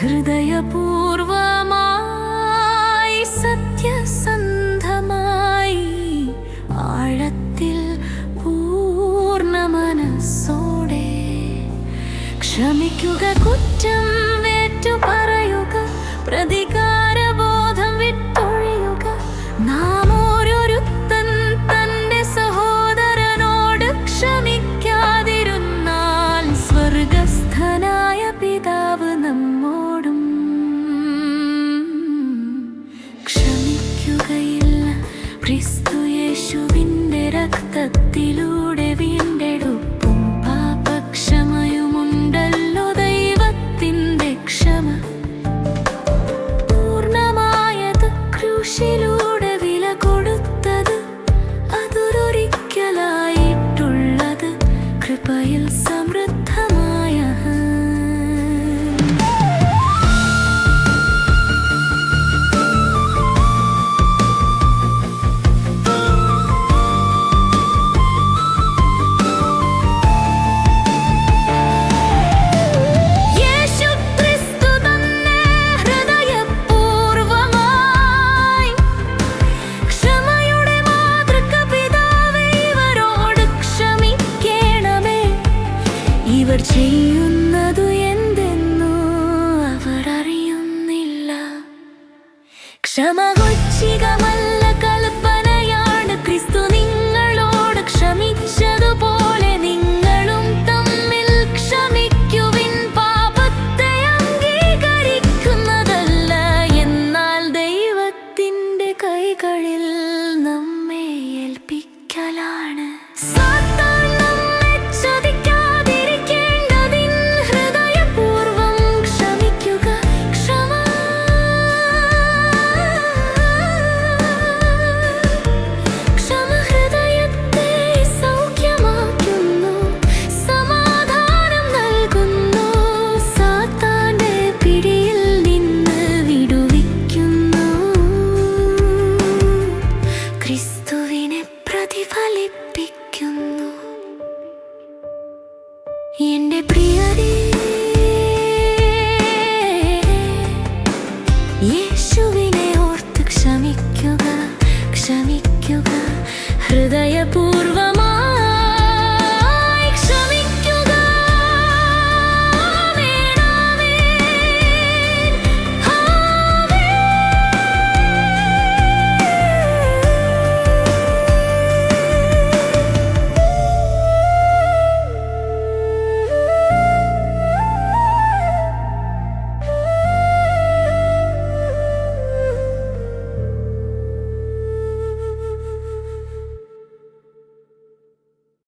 ഹൃദയപൂർവമായി സത്യസന്ധമായി ആഴത്തിൽ പൂർണ മനസ്സോടെ ക്ഷമിക്കുക കുറ്റം രക്തത്തിലൂ ചെയ്യുന്നതു എന്തെന്നു അവർ അറിയുന്നില്ല ക്ഷമ എന്റെ പ്രിയതീ